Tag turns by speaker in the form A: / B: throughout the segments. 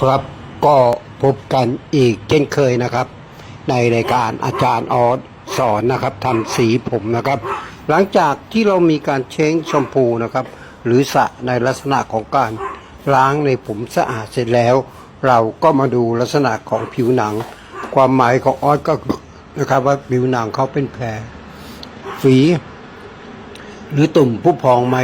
A: ครับก็พบกันอีกเช่นเคยนะครับ ในรายการอาจารย์ออสสอนนะครับทำสีผมนะครับ หลังจากที่เรามีการเช้งชมพูนะครับ หรือสระในลักษณะของการล้างในผมสะอาดเสร็จแล้ว เราก็มาดูลักษณะของผิวหนัง ความหมายของออสก็คือนะครับว่าผิวหนังเขาเป็นแผลฝีหรือตุ่มผู้พองไหม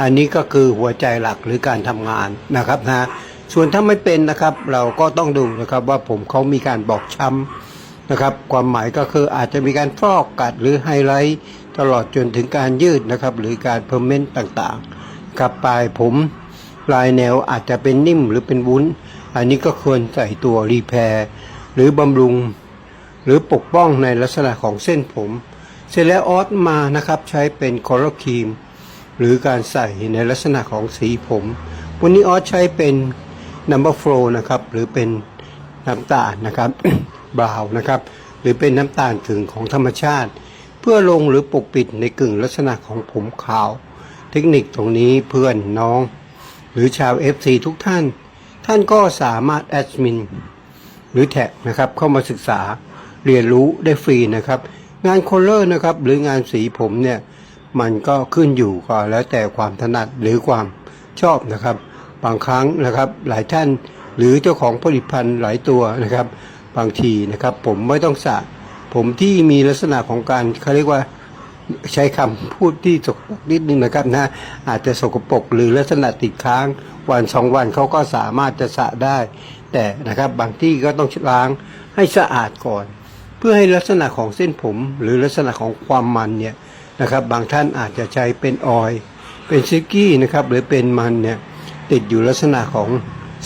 A: อันนี้ก็คือหัวใจหลักหรือการทำงานนะครับนะ ส่วนถ้าไม่เป็นนะครับ เราก็ต้องดูนะครับว่าผมเขามีการบอกช้ำนะครับ ความหมายก็คืออาจจะมีการฟอกกัดหรือไฮไลท์ตลอดจนถึงการยืดนะครับ หรือการเพอร์เมนต์ต่างๆกับปลายผมลายแนวอาจจะเป็นนิ่มหรือเป็นวุ้น อันนี้ก็ควรใส่ตัวรีแพร์หรือบำรุง หรือปกป้องในลักษณะของเส้นผม เสร็จแล้วออสมานะครับใช้เป็นคอร์ครีม หรือการใส่ในลักษณะของสีผม วันนี้ออสใช้เป็น Number Flow นะครับหรือเป็นน้ำตาลนะครับบราวน์นะครับหรือเป็นน้ำตาลกึ่งของธรรมชาติ เพื่อลงหรือปกปิดในกึ่งลักษณะของผมขาว เทคนิคตรงนี้เพื่อนน้อง หรือชาว FC ทุกท่าน ท่านก็สามารถแอดมินหรือแท็กนะครับเข้ามาศึกษาเรียนรู้ได้ฟรีนะครับ งานโคลเลอร์นะครับหรืองานสีผมเนี่ยมันก็ขึ้นอยู่ก็แล้วแต่ความถนัดหรือความชอบนะครับ บางครั้งนะครับหลายท่านหรือเจ้าของผลิตภัณฑ์หลายตัวนะครับ บางทีนะครับ ผมไม่ต้องสระผมที่มีลักษณะของการเขาเรียกว่าใช้คำพูดที่สกปรกนิดนึงนะครับนะอาจจะสกปรกหรือลักษณะติดค้างวันสองวันเขาก็สามารถจะสระได้ แต่นะครับบางที่ก็ต้องล้างให้สะอาดก่อน เพื่อให้ลักษณะของเส้นผม หรือลักษณะของความมันเนี่ยนะครับ บางท่านอาจจะใช้เป็นออยเป็นซิลกี้นะครับหรือเป็นมันเนี่ย ติดอยู่ลักษณะของ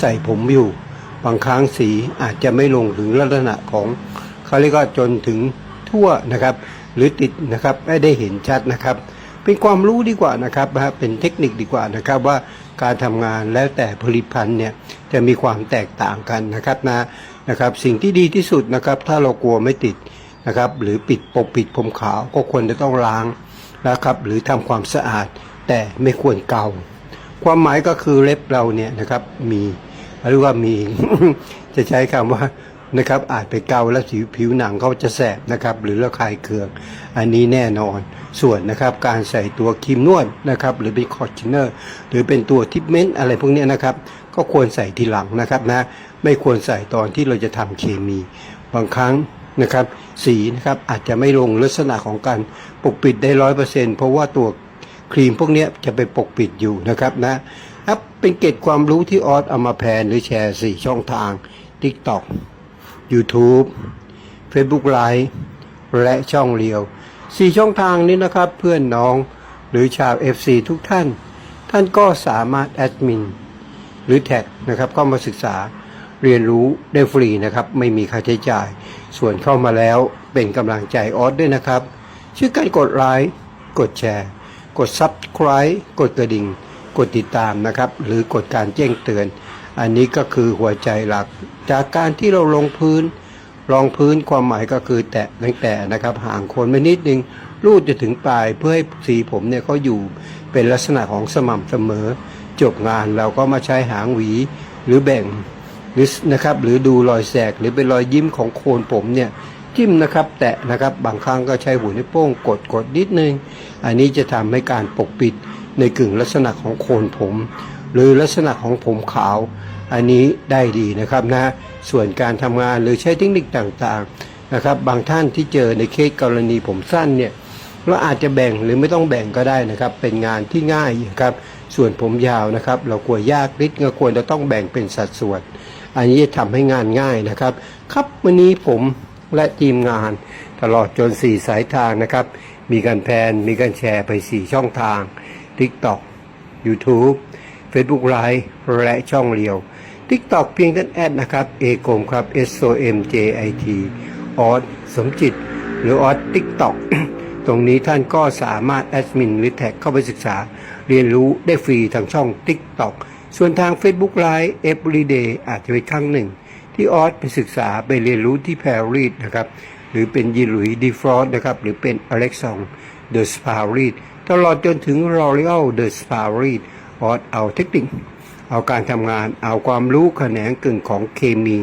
A: ใส่ผมอยู่ บางครั้งสีอาจจะไม่ลงถึงลักษณะของเขาเรียกว่าจนถึงทั่วนะครับ หรือติดนะครับไม่ได้เห็นชัดนะครับ เป็นความรู้ดีกว่านะครับนะฮะเป็นเทคนิคดีกว่านะครับว่าการทำงานแล้วแต่ผลิตภัณฑ์เนี่ยจะมีความแตกต่างกันนะครับนะนะครับ สิ่งที่ดีที่สุดนะครับ ถ้าเรากลัวไม่ติดนะครับ หรือปิดปกปิดผมขาวก็ควรจะต้องล้างนะครับ หรือทำความสะอาดแต่ไม่ควรเกา ความหมายก็คือเล็บเราเนี่ยนะครับมีหรือว่ามี จะใช้คำว่านะครับอาจไปเกาแล้วผิวผิวหนังเขาจะแสบนะครับหรือระคายเคือง อันนี้แน่นอนส่วนนะครับการใส่ตัวครีมนวดนะครับหรือเป็นคอร์ชเนอร์หรือเป็นตัวทิปเมนต์อะไรพวกนี้นะครับก็ควรใส่ทีหลังนะครับนะไม่ควรใส่ตอนที่เราจะทำเคมี บางครั้งนะครับสีนะครับอาจจะไม่ลงลักษณะของการปกปิดได้ร้อยเปอร์เซ็นต์เพราะว่าตัว ครีมพวกนี้จะไปปกปิดอยู่นะครับนะครับเป็นเกร็ดความรู้ที่ออสเอามาแพนหรือแชร์ 4 ช่องทาง TikTok YouTube Facebook Live และช่องเรียว 4 ช่องทางนี้นะครับเพื่อนน้องหรือชาว FC ทุกท่าน ท่านก็สามารถแอดมินหรือแท็กนะครับเข้ามาศึกษาเรียนรู้ได้ฟรีนะครับไม่มีค่าใช้จ่าย ส่วนเข้ามาแล้วเป็นกำลังใจออสด้วยนะครับช่วยกันกดไลค์กดแชร์ กด Subscribe กดกระดิ่ง กดติดตามนะครับ หรือกดการแจ้งเตือน อันนี้ก็คือหัวใจหลัก จากการที่เราลงพื้นรองพื้นความหมายก็คือแตะตั้งแต่นะครับ ห่างคนไปนิดนึงรูดจะถึงปลายเพื่อให้สีผมเนี่ยเขาอยู่เป็นลักษณะของสม่ำเสมอ จบงานเราก็มาใช้หางหวีหรือแบ่งหรือนะครับหรือดูรอยแสกหรือเป็นรอยยิ้มของโคนผมเนี่ย จิ้มนะครับแตะนะครับบางครั้งก็ใช้หัวนิ้วโป้งกดกดนิดนึง อันนี้จะทำให้การปกปิดในกึ่งลักษณะของโคนผม หรือลักษณะของผมขาว อันนี้ได้ดีนะครับนะส่วนการทำงานหรือใช้เทคนิคต่างๆนะครับบางท่านที่เจอในเคสกรณีผมสั้นเนี่ยเราอาจจะแบ่งหรือไม่ต้องแบ่งก็ได้นะครับ เป็นงานที่ง่ายครับ ส่วนผมยาวนะครับ เรากลัวยากนิดก็ควรจะต้องแบ่งเป็นสัดส่วน อันนี้จะทำให้งานง่ายนะครับ ครับวันนี้ผม และทีมงาน ตลอดจน 4 สายทางนะครับ มีการแพนมีการแชร์ไป 4 ช่องทาง TikTok YouTube Facebook Live และช่องเรียว TikTok เพียงท่านแอดนะครับเอกมครับ S O M J I T ออสสมจิต หรือออส TikTok ตรงนี้ท่านก็สามารถแอดมินหรือแท็กเข้าไปศึกษา เรียนรู้ได้ฟรีทางช่อง TikTok ส่วนทาง Facebook Live Everyday อาจจะเป็นครั้งหนึ่ง ที่ออสไปศึกษาไปเรียนรู้ที่แพรรีดนะครับ หรือเป็นยีลุยดีฟรอสนะครับ หรือเป็นอเล็กซองเดอะสปารีดตลอดจนถึง L'Oreal The Spa r e d ออสเอาเทคนิค เอาการทำงาน เอาความรู้แขนงกึ่งของเคมี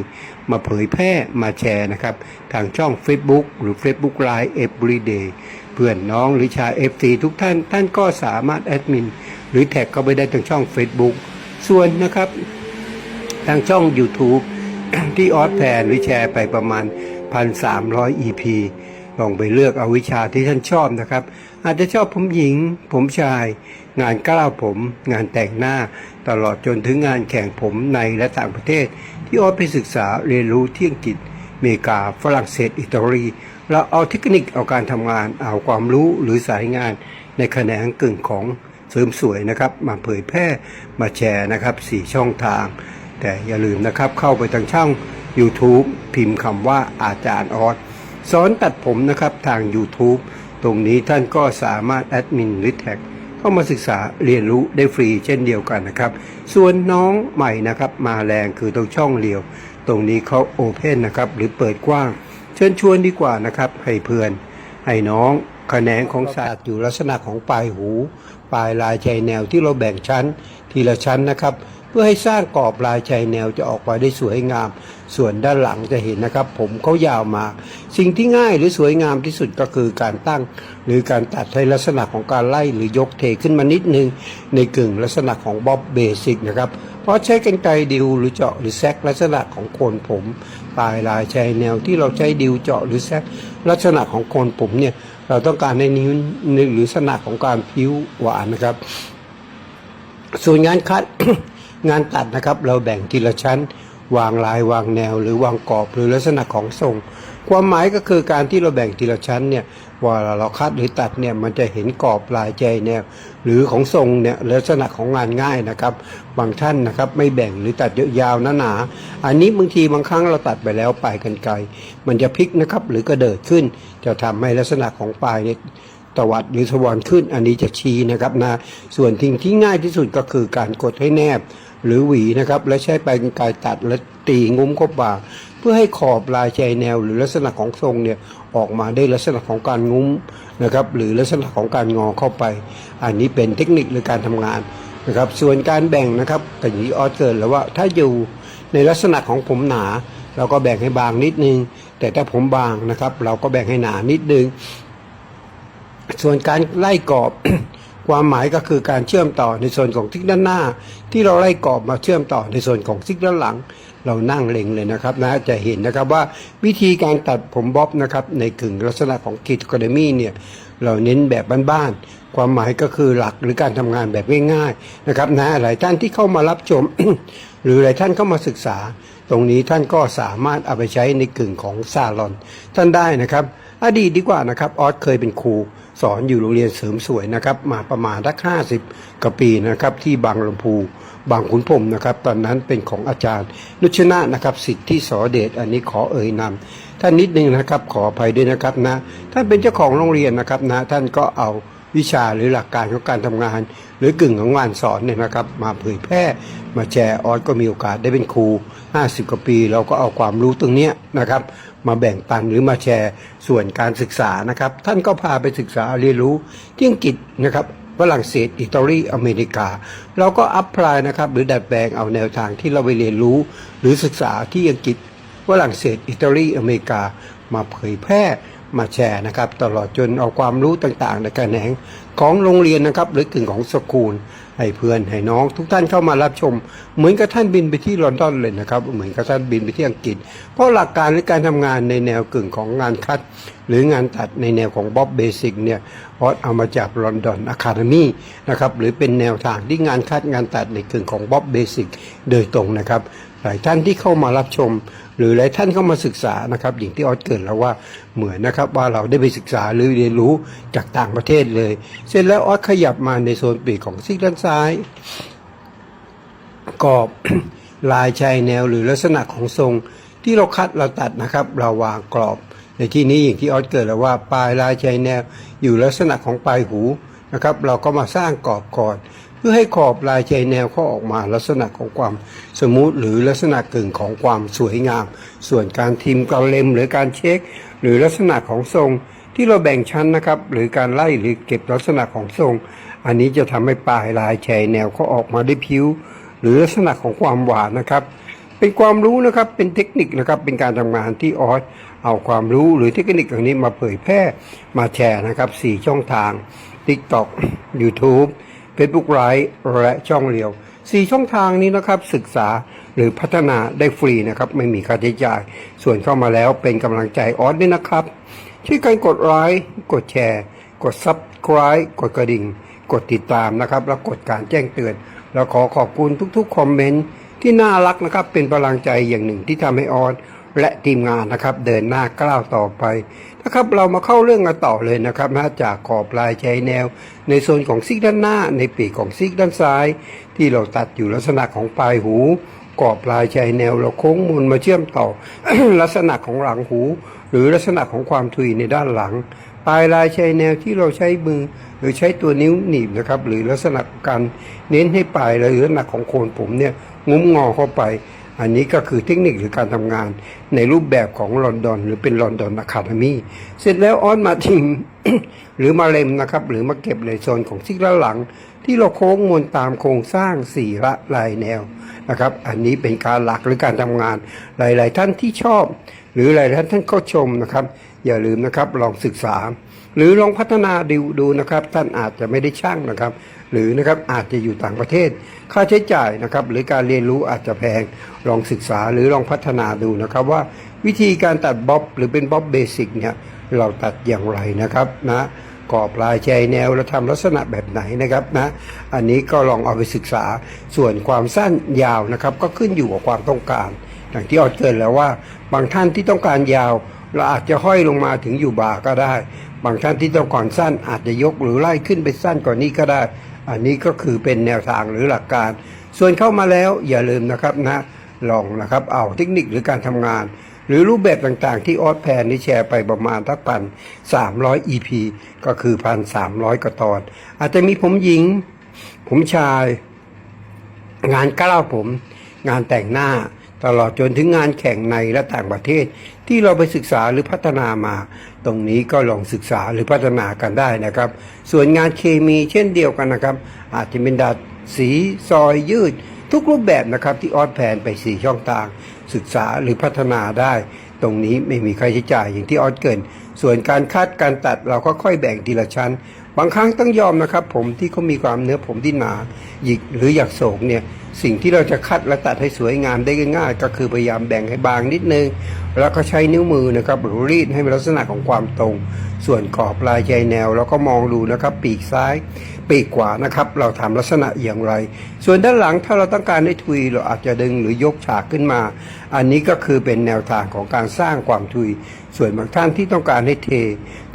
A: มาเผยแพร่มาแชร์นะครับ ทางช่อง Facebook หรือ Facebook Live Everyday เพื่อนน้องหรือชาว FC ทุกท่าน ท่านก็สามารถแอดมิน หรือแท็กเข้าไปได้ทางช่อง Facebook ส่วนนะครับ ทางช่อง YouTube ที่ออสแพนหรือแชร์ไปประมาณ 1,300 EP ลองไปเลือกเอาวิชาที่ท่านชอบนะครับ อาจจะชอบผมหญิง ผมชาย งานกล้าวผม งานแต่งหน้า ตลอดจนถึงงานแข่งผมในและต่างประเทศ ที่ออสไปศึกษาเรียนรู้ที่อังกฤษอเมริกา ฝรั่งเศส อิตาลี เราเอาเทคนิคเอาการทำงาน เอาความรู้หรือสายงานในแขนงกึ่งของเสริมสวยนะครับ มาเผยแพร่มาแชร์นะครับ 4 ช่องทาง แต่อย่าลืมนะครับเข้าไปทางช่อง YouTube พิมพ์คำว่าอาจารย์ออสสอนตัดผมนะครับทาง YouTube ตรงนี้ท่านก็สามารถแอดมินหรือแท็กเข้ามาศึกษาเรียนรู้ได้ฟรีเช่นเดียวกันนะครับ ส่วนน้องใหม่นะครับมาแรงคือตรงช่องเรียว ตรงนี้เขาโอเพนนะครับหรือเปิดกว้าง เชิญชวนดีกว่านะครับให้เพื่อน ให้น้องแขนงของศาสตร์อยู่ลักษณะของปลายหู ปลายลายชายแนวที่เราแบ่งชั้นทีละชั้นนะครับ เพื่อให้สร้างกรอบลายชายแนวจะออกมาได้สวยงาม ส่วนด้านหลังจะเห็นนะครับ ผมเขายาวมา สิ่งที่ง่ายหรือสวยงามที่สุดก็คือการตั้ง หรือการตัดให้ลักษณะของการไล่หรือยกเทขึ้นมานิดนึง ในกึ่งลักษณะของบ๊อบเบสิกนะครับเพราะใช้กันไกรดิวหรือเจาะหรือแซกลักษณะของโคนผมปลายลายชายแนวที่เราใช้ดิวเจาะหรือแซกลักษณะของโคนผมเนี่ยเราต้องการในนิ้วหรือลักษณะของการผิวหวานนะครับ ส่วนงานคัด งานตัดนะครับ เราแบ่งทีละชั้น วางลายวางแนว หรือวางกรอบหรือลักษณะของทรง ความหมายก็คือการที่เราแบ่งทีละชั้นเนี่ยว่าเราคัดหรือตัดเนี่ยมันจะเห็นกรอบลายใจแนวหรือของทรงเนี่ยลักษณะของงานง่ายนะครับบางท่านนะครับไม่แบ่งหรือตัดยาวๆหนาๆอันนี้บางทีบางครั้งเราตัดไปแล้วปลายกันไกลมันจะพลิกนะครับหรือกระเดิดขึ้น จะทำให้ลักษณะของปลายเนี่ยตวัดหรือสวรรค์ขึ้นอันนี้จะชี้นะครับนะส่วนทิ้งที่ง่ายที่สุดก็คือการกดให้แนบ หรือหวีนะครับ และใช้ปลายกรรไกรตัดและตีงุ้มเข้าปาเพื่อให้ขอบลายชายแนว หรือลักษณะของทรงเนี่ยออกมาได้ลักษณะของการงุ้มนะครับ หรือลักษณะของการงอเข้าไป อันนี้เป็นเทคนิคหรือการทำงานนะครับ ส่วนการแบ่งนะครับแต่ยี่ออสเกิดแล้วว่าถ้าอยู่ในลักษณะของผมหนาเราก็แบ่งให้บางนิดนึง แต่ถ้าผมบางนะครับ เราก็แบ่งให้หนานิดนึง ส่วนการไล่กรอบ ความหมายก็คือการเชื่อมต่อในส่วนของทิศด้านหน้า ที่เราไล่กรอบมาเชื่อมต่อในส่วนของทิศด้านหลัง เรานั่งเล็งเลยนะครับนะจะเห็นนะครับว่าวิธีการตัดผมบ๊อบนะครับในกึ่งลักษณะของกิจกรณีเนี่ยเราเน้นแบบบ้านๆความหมายก็คือหลักหรือการทำงานแบบง่ายๆนะครับนะหลายท่านที่เข้ามารับชม หรือหลายท่านเข้ามาศึกษา ตรงนี้ท่านก็สามารถเอาไปใช้ในกึ่งของซาลอน ท่านได้นะครับ อดีตดีกว่านะครับออสเคยเป็นครู สอนอยู่โรงเรียนเสริมสวยนะครับ มาประมาณสักห้าสิบกว่าปีนะครับ ที่บางลำพูบางขุนพรมนะครับ ตอนนั้นเป็นของอาจารย์ นุชนะนะครับ สิทธิสอเดชอันนี้ขอเอ่ยนำท่านนิดนึงนะครับขออภัยด้วยนะครับนะท่านเป็นเจ้าของโรงเรียนนะครับนะท่านก็เอาวิชาหรือหลักการของการทำงาน หรือกึ่งของงานสอนเนี่ยนะครับ มาเผยแพร่มาแชร์ออสก็มีโอกาสได้เป็นครู 50กว่าปี เราก็เอาความรู้ตรงนี้นะครับ มาแบ่งปันหรือมาแชร์ส่วนการศึกษานะครับ ท่านก็พาไปศึกษาเรียนรู้ที่อังกฤษนะครับฝรั่งเศสอิตาลีอเมริกา เราก็อัพพลายนะครับ หรือดัดแปลงเอาแนวทางที่เราไปเรียนรู้ หรือศึกษาที่อังกฤษฝรั่งเศสอิตาลีอเมริกา มาเผยแพร่มาแชร์นะครับ ตลอดจนเอาความรู้ต่างๆ ในการแหนงของโรงเรียนนะครับ หรือกึ่งของสกูลให้เพื่อนให้น้อง ทุกท่านเข้ามารับชม เหมือนกับท่านบินไปที่ลอนดอนเลยนะครับ เหมือนกับท่านบินไปที่อังกฤษ เพราะหลักการในการทำงานในแนวกึ่งของงานคัด หรืองานตัดในแนวของบ๊อบเบสิกเนี่ยออสเอามาจากลอนดอนอะคาเดมีนะครับหรือเป็นแนวทางที่งานคัดงานตัดในกึ่งของบ๊อบเบสิกโดยตรงนะครับหลายท่านที่เข้ามารับชม หรือหลายท่านเข้ามาศึกษานะครับอย่างที่ออสเกรินแล้วว่าเหมือนนะครับว่าเราได้ไปศึกษาหรือเรียนรู้จากต่างประเทศเลย เสร็จแล้วออสขยับมาในโซนปีกของซีกด้านซ้ายกรอบลายชายแนวหรือลักษณะของทรงที่เราคัดเราตัดนะครับ เราวางกรอบ ในที่นี้อย่างที่ออสเกิดแล้วว่าปลายลายชายแนว อยู่ลักษณะของปลายหูนะครับ เราก็มาสร้างกรอบก่อน พื่อให้ขอบลายชายแนวเขาออกมาลักษณะของความสมูทหรือลักษณะกึ่งของความสวยงาม ส่วนการทิมกระเล็มหรือการเช็ค หรือลักษณะของทรงที่เราแบ่งชั้นนะครับ หรือการไล่หรือเก็บลักษณะของทรง อันนี้จะทำให้ปลายลายแฉแนวเขาออกมาได้ผิว หรือลักษณะของความหวานนะครับเป็นความรู้นะครับ เป็นเทคนิคนะครับ เป็นการทำงานที่ออสเอาความรู้หรือเทคนิคเหล่านี้มาเผยแพร่มาแชร์นะครับ 4 ช่องทาง TikTok YouTube Facebook Live และช่องเรียว 4 ช่องทางนี้นะครับศึกษาหรือพัฒนาได้ฟรีนะครับ ไม่มีค่าใช้จ่าย ส่วนเข้ามาแล้วเป็นกำลังใจออสด้วยนะครับ ช่วยกันกดไลค์กดแชร์ กด Subscribe กดกระดิ่ง กดติดตามนะครับ แล้วกดการแจ้งเตือน แล้วขอขอบคุณทุกๆคอมเมนต์ที่น่ารักนะครับ เป็นพลังใจอย่างหนึ่งที่ทำให้ออนและทีมงานนะครับ เดินหน้าก้าวต่อไป นะครับเรามาเข้าเรื่องกันต่อเลยนะครับนะจากขอบลายชายแนว ในโซนของซีกด้านหน้า ในปีกของซีกด้านซ้าย ที่เราตัดอยู่ลักษณะของปลายหูกรอบลายชายแนวเราโค้งมูลมาเชื่อมต่อ ลักษณะของหลังหู หรือลักษณะของความทุยในด้านหลัง ปลายลายชายแนวที่เราใช้มือหรือใช้ตัวนิ้วหนีบนะครับ หรือลักษณะการเน้นให้ปลายหรือลักษณะของโคนผมเนี่ยงุ้มงอเข้าไป อันนี้ก็คือเทคนิคหรือการทำงานในรูปแบบของลอนดอน หรือเป็นลอนดอนอะคาเดมีเสร็จแล้วออนมาทิงหรือมาเลมนะครับ หรือมาเก็บในโซนของซิกด้านหลัง ที่เราโค้งมนตามโครงสร้างสี่ละลายแนวนะครับ อันนี้เป็นการหลักหรือการทำงาน หลาย ๆ ท่านที่ชอบ หรือหลายๆท่านท่านก็ชมนะครับ อย่าลืมนะครับลองศึกษา หรือลองพัฒนาดูดูนะครับ ท่านอาจจะไม่ได้ช่างนะครับ หรือนะครับอาจจะอยู่ต่างประเทศ ค่าใช้จ่ายนะครับ หรือการเรียนรู้อาจจะแพงลองศึกษาหรือลองพัฒนาดูนะครับ ว่าวิธีการตัดบ๊อบหรือเป็นบ๊อบเบสิกเนี่ยเราตัดอย่างไรนะครับนะกรอบลายชายแนวเราทำลักษณะแบบไหนนะครับนะ อันนี้ก็ลองเอาไปศึกษาส่วนความสั้นยาวนะครับ ก็ขึ้นอยู่กับความต้องการ อย่างที่ออดเกินแล้วว่า บางท่านที่ต้องการยาว เราอาจจะห้อยลงมาถึงอยู่บ่าก็ได้ บางท่านที่ต้องการสั้นอาจจะยกหรือไล่ขึ้นไปสั้นกว่านี้ก็ได้ อันนี้ก็คือเป็นแนวทางหรือหลักการ ส่วนเข้ามาแล้วอย่าลืมนะครับนะลองนะครับเอาเทคนิคหรือการทำงาน หรือรูปแบบต่างๆ ที่ออสแพนนี่แชร์ไปประมาณทักพันสามร้อย EP ก็คือพันสามร้อยกว่าตอน อาจจะมีผมหญิง ผมชาย งานกล้าวผม งานแต่งหน้า ตลอดจนถึงงานแข่งในและต่างประเทศ ที่เราไปศึกษาหรือพัฒนามา ตรงนี้ก็ลองศึกษาหรือพัฒนากันได้นะครับ ส่วนงานเคมีเช่นเดียวกันนะครับ อาจจะเป็นดัดสีซอยยืด ทุกรูปแบบนะครับที่ออสแพนไปสี่ช่องทาง ศึกษาหรือพัฒนาได้ ตรงนี้ไม่มีค่าใช้จ่ายอย่างที่ออสเกิน ส่วนการคัดการตัดเราก็ค่อยแบ่งทีละชั้น บางครั้งต้องยอมนะครับ ผมที่เขามีความเนื้อผมที่หนาหยิกหรืออยากโศกเนี่ยสิ่งที่เราจะคัดและตัดให้สวยงามได้ง่ายๆก็คือพยายามแบ่งให้บางนิดนึง แล้วก็ใช้นิ้วมือนะครับหรือรีดให้มีลักษณะของความตรง ส่วนกรอบลายใจแนวเราก็มองดูนะครับ ปีกซ้าย ปีกขวานะครับ เราทำลักษณะอย่างไร ส่วนด้านหลังถ้าเราต้องการให้ทุยเราอาจจะดึงหรือยกฉากขึ้นมา อันนี้ก็คือเป็นแนวทางของการสร้างความทุย ส่วนบางท่านที่ต้องการให้เท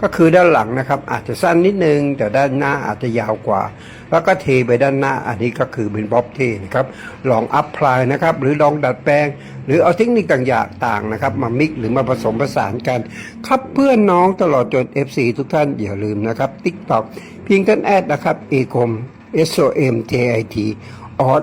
A: ก็คือด้านหลังนะครับ อาจจะสั้นนิดนึง แต่ด้านหน้าอาจจะยาวกว่า แล้วก็เทไปด้านหน้าอันนี้ก็คือเป็นบ๊อบเทนะครับลองอัพพลายนะครับ หรือลองดัดแปลง หรือเอาเทคนิคต่างๆนะครับ มามิกหรือมาผสมผสานกันครับเพื่อนน้องตลอดจน FC ทุกท่านอย่าลืมนะครับ TikTok เพียงท่านแอดนะครับเอคม S O M J I T ออส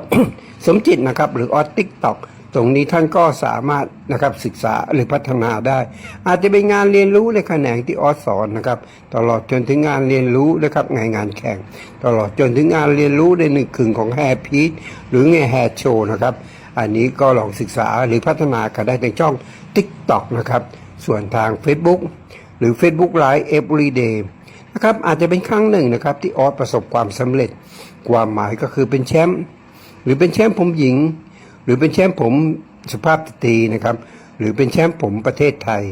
A: สมจิตนะครับ หรือออส TikTok ต ตรงนี้ท่านก็สามารถนะครับศึกษาหรือพัฒนาได้ อาจจะเป็นงานเรียนรู้ในแขนงที่ออสสอนนะครับ ตลอดจนถึงงานเรียนรู้นะครับงานงานแข่ง ตลอดจนถึงงานเรียนรู้ในหนึ่งกึ่งของแฮร์พีทหรือไงแฮร์โชนะครับ อันนี้ก็ลองศึกษาหรือพัฒนากันได้ในช่อง TikTok นะครับ ส่วนทาง Facebook หรือ Facebook Live Everyday นะครับอาจจะเป็นครั้งหนึ่งนะครับที่ออสประสบความสำเร็จ ความหมายก็คือเป็นแชมป์หรือเป็นแชมป์ผมหญิง หรือเป็นแชมป์ผมสุภาพสตรีนะครับ หรือเป็นแชมป์ผมประเทศไทย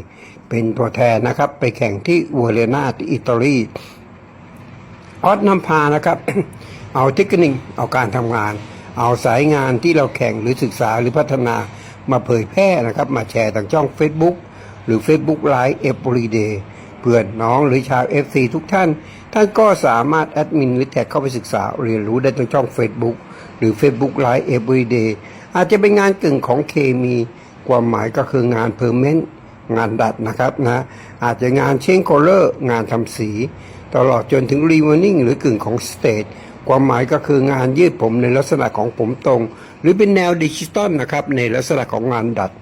A: เป็นตัวแทนนะครับ ไปแข่งที่วัวเรนาที่อิตาลีออสนำพานะครับ เอาเทคนิคเอาการทำงาน เอาสายงานที่เราแข่งหรือศึกษาหรือพัฒนามาเผยแพร่นะครับ มาแชร์ทางช่อง Facebook หรือ Facebook Live Everyday เพื่อนน้องหรือชาว FC ทุกท่าน ท่านก็สามารถแอดมินหรือแท็กเข้าไปศึกษาเรียนรู้ได้ทางช่อง Facebook หรือ Facebook Live Everyday อาจจะเป็นงานกึ่งของเคมีความหมายก็คืองานเพอร์เมนต์งานดัดนะครับนะอาจจะงานเชนโคลเลอร์งานทำสี ตลอดจนถึงรีวอนิ่งหรือกึ่งของสเตทความหมายก็คืองานยืดผมในลักษณะของผมตรง หรือเป็นแนวดิจิตอลนะครับในลักษณะของงานดัด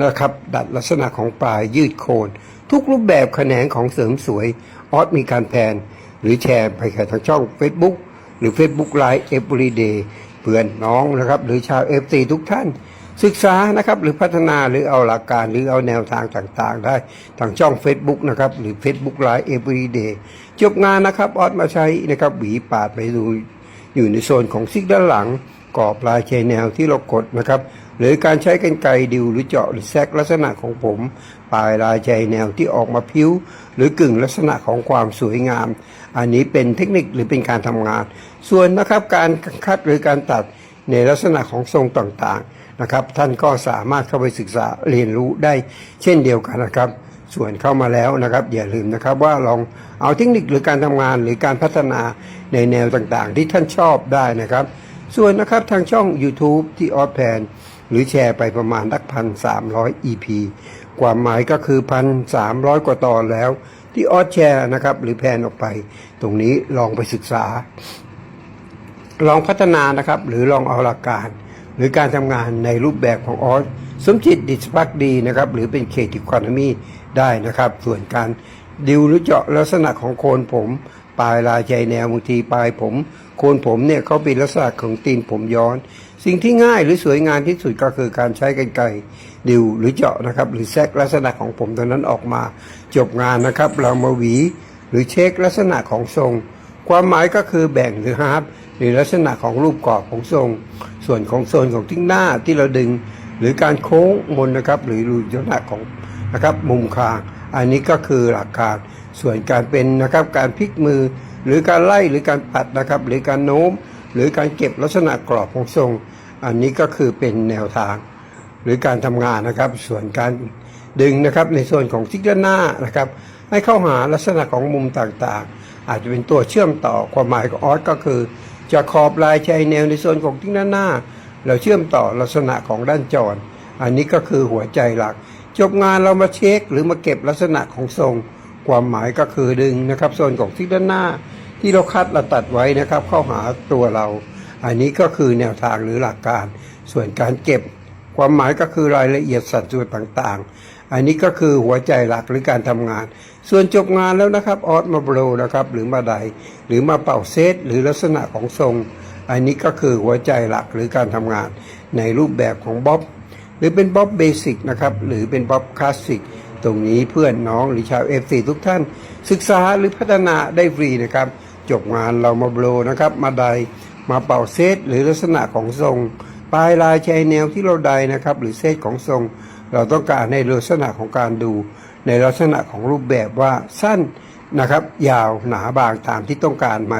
A: นะครับดัดลักษณะของปลายยืดโคน ทุกรูปแบบแขนงของเสริมสวยออสมีการแพนหรือแชร์ไปแค่ทางช่อง Facebook หรือ Facebook Live Everyday เพื่อนน้องนะครับ หรือชาวเอฟซีทุกท่าน ศึกษานะครับ หรือพัฒนาหรือเอาหลักการหรือเอาแนวทางต่างๆ ได้ทางช่อง Facebook นะครับ หรือ Facebook Live Everyday จบงานนะครับออดมาใช้นะครับหวีปาดไปดูอยู่ในโซนของซิกด้านหลัง กรอบลายชายแนวที่เรากดนะครับ หรือการใช้กันไกรดิวหรือเจาะหรือแซกลักษณะของผม ปลายลายชายแนวที่ออกมาพิ้ว หรือกึ่งลักษณะของความสวยงาม อันนี้เป็นเทคนิคหรือเป็นการทำงาน ส่วนนะครับการคัดหรือการตัดในลักษณะของทรงต่างๆนะครับ ท่านก็สามารถเข้าไปศึกษาเรียนรู้ได้ เช่นเดียวกันนะครับส่วนเข้ามาแล้วนะครับอย่าลืมนะครับว่าลองเอาเทคนิคหรือการทำงานหรือการพัฒนาในแนวต่างๆ ที่ท่านชอบได้นะครับ ส่วนนะครับทางช่อง YouTube ที่ออสแพนหรือแชร์ไปประมาณนักพันสามร้อย EP ความหมายก็คือพันสามร้อยกว่าตอนแล้ว ที่ออสแชร์นะครับ หรือแพนออกไป ตรงนี้ลองไปศึกษา ลองพัฒนานะครับ หรือลองเอาหลักการ หรือการทำงานในรูปแบบของออสสมจิตดิสพักดีนะครับ หรือเป็นเคติคอนมีได้นะครับ ส่วนการดิวหรือเจาะลักษณะของโคนผม ปลายลายใจแนวบางทีปลายผม โคนผมเนี่ยเขาเป็นลักษณะของตีนผมย้อน สิ่งที่ง่ายหรือสวยงามที่สุดก็คือการใช้กรรไกรดิวหรือเจาะนะครับ หรือแซกลักษณะของผมตรงนั้นออกมา จบงานนะครับ เรามาหวี หรือเช็คลักษณะของทรง ความหมายก็คือแบ่งหรือฮาร์ปหรือลักษณะของรูปกรอบของทรง ส่วนของโซนของทิ้งหน้าที่เราดึง หรือการโค้งมนนะครับ หรือรูลักษณะของนะครับมุมคาง อันนี้ก็คือหลักการส่วนการเป็นนะครับการพลิกมือ หรือการไล่หรือการปัดนะครับ หรือการโน้ม หรือการเก็บลักษณะกรอบของทรง อันนี้ก็คือเป็นแนวทาง หรือการทำงานนะครับ ส่วนการดึงนะครับในส่วนของทิศด้านหน้านะครับ ให้เข้าหาลักษณะของมุมต่างๆ อาจจะเป็นตัวเชื่อมต่อความหมายของออสก็คือ จะขอบลายชายแนวในส่วนของทิศด้านหน้า เราเชื่อมต่อลักษณะของด้านจร อันนี้ก็คือหัวใจหลัก จบงานเรามาเช็คหรือมาเก็บลักษณะของทรง ความหมายก็คือดึงนะครับ ส่วนของทิศด้านหน้า ที่เราคัดเราตัดไว้นะครับ เข้าหาตัวเรา อันนี้ก็คือแนวทางหรือหลักการ ส่วนการเก็บความหมายก็คือรายละเอียดสัดส่วนต่างๆ อันนี้ก็คือหัวใจหลักหรือการทำงาน ส่วนจบงานแล้วนะครับออสมาโบรนะครับหรือมาไดหรือมาเป่าเซตหรือลักษณะของทรง อันนี้ก็คือหัวใจหลักหรือการทำงาน ในรูปแบบของบ๊อบหรือเป็นบ๊อบเบสิกนะครับหรือเป็นบ๊อบคลาสสิกตรงนี้เพื่อนน้องหรือชาวเอฟซีทุกท่าน ศึกษาหรือพัฒนาได้ฟรีนะครับ จบงานเรามาโบรนะครับ มาไดมาเป่าเซตหรือลักษณะของทรง ปลายลายชายแนวที่เราไดนะครับ หรือเซตของทรง เราต้องการในลักษณะของการดู ในลักษณะของรูปแบบว่าสั้นนะครับ ยาวหนาบางตามที่ต้องการไหม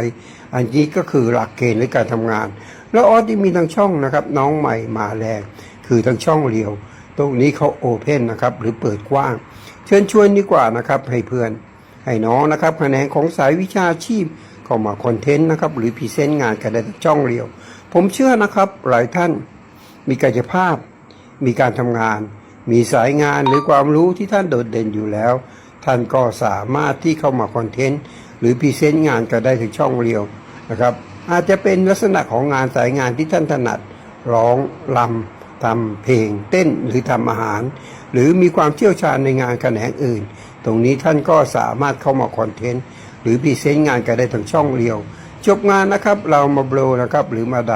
A: อันนี้ก็คือหลักเกณฑ์ในการทำงาน แล้วออสที่มีทางช่องนะครับ น้องใหม่มาแรงคือทางช่องเรียว ตรงนี้เขาโอเพนนะครับหรือเปิดกว้าง เชิญชวนดีกว่านะครับให้เพื่อนให้น้องนะครับคะแนนของสายวิชาชีพ เข้ามาคอนเทนต์นะครับหรือพรีเซนต์งานกันในช่องเรียว ผมเชื่อนะครับหลายท่านมีกายภาพ มีการทำงาน มีสายงานหรือความรู้ที่ท่านโดดเด่นอยู่แล้ว ท่านก็สามารถที่เข้ามาคอนเทนต์หรือพรีเซนต์งานกันได้ถึงช่องเรียวนะครับอาจจะเป็นลักษณะของงานสายงานที่ท่านถนัดร้องลำทำเพลง เต้นหรือทำอาหาร หรือมีความเชี่ยวชาญในงานแขนงอื่น ตรงนี้ท่านก็สามารถเข้ามาคอนเทนต์ หรือพรีเซนต์งานกันได้ทางช่องเรียว จบงานนะครับเรามาโบรนะครับหรือมาได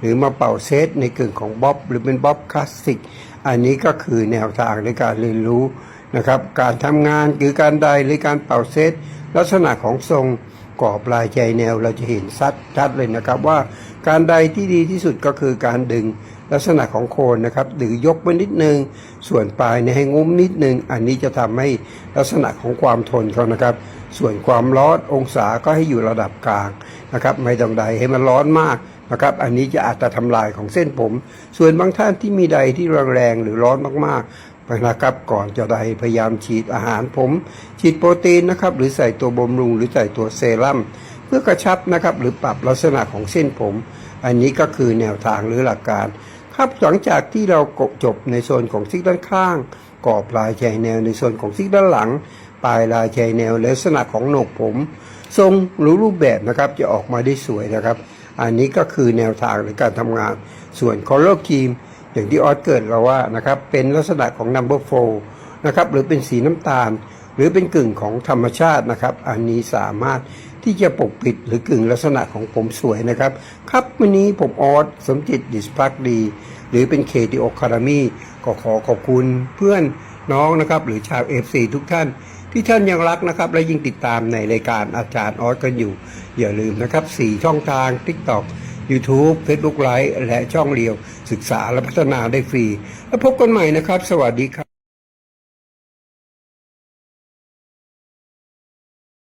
A: หรือมาเป่าเซตในกึ่งของบ๊อบหรือเป็นบ๊อบคลาสสิกอันนี้ก็คือแนวทางในการเรียนรู้นะครับการทำงานหรือการไดหรือการเป่าเซตลักษณะของทรงกรอบลายใจแนวเราจะเห็นชัดชัดเลยนะครับว่าการไดที่ดีที่สุดก็คือการดึง ลักษณะของโคนนะครับ หรือยกไปนิดนึง ส่วนปลายเนี่ยให้งุ้มนิดนึง อันนี้จะทำให้ลักษณะของความทนเขานะครับ ส่วนความร้อนองศาก็ให้อยู่ระดับกลางนะครับ ไม่ต้องใดให้มันร้อนมากนะครับ อันนี้จะอาจจะทำลายของเส้นผม ส่วนบางท่านที่มีใดที่แรงๆหรือร้อนมากๆนะครับ ก่อนจะใดพยายามฉีดอาหารผม ฉีดโปรตีนนะครับ หรือใส่ตัวบำรุง หรือใส่ตัวเซรั่มเพื่อกระชับนะครับ หรือปรับลักษณะของเส้นผม อันนี้ก็คือแนวทางหรือหลักการ ครับหลังจากที่เราจบในโซนของซิกด้านข้างกรอบลายชายแนวในโซนของซิกด้านหลัง ปลายลายชายแนวลักษณะของโหนกผม ทรงหรือรูปแบบนะครับ จะออกมาได้สวยนะครับ อันนี้ก็คือแนวทางในการทำงาน ส่วนคอลเลอร์ครีมอย่างที่ออสเกิดเราว่านะครับ เป็นลักษณะของ number four นะครับ หรือเป็นสีน้ำตาล หรือเป็นกึ่งของธรรมชาตินะครับ อันนี้สามารถ ที่จะปกปิดหรือกึ่งลักษณะของผมสวยนะครับ ครับวันนี้ผมออสสมจิตดิสพักดี หรือเป็นเคทีโอคารามีก็ขอขอบคุณเพื่อนน้องนะครับ หรือชาวเอฟซีทุกท่าน ที่ท่านยังรักนะครับ และยิ่งติดตามในรายการอาจารย์ออสกันอยู่ อย่าลืมนะครับ 4 ช่องทาง TikTok YouTube Facebook Live และช่องเรียว ศึกษาและพัฒนาได้ฟรี แล้วพบกันใหม่นะครับ สวัสดีครับ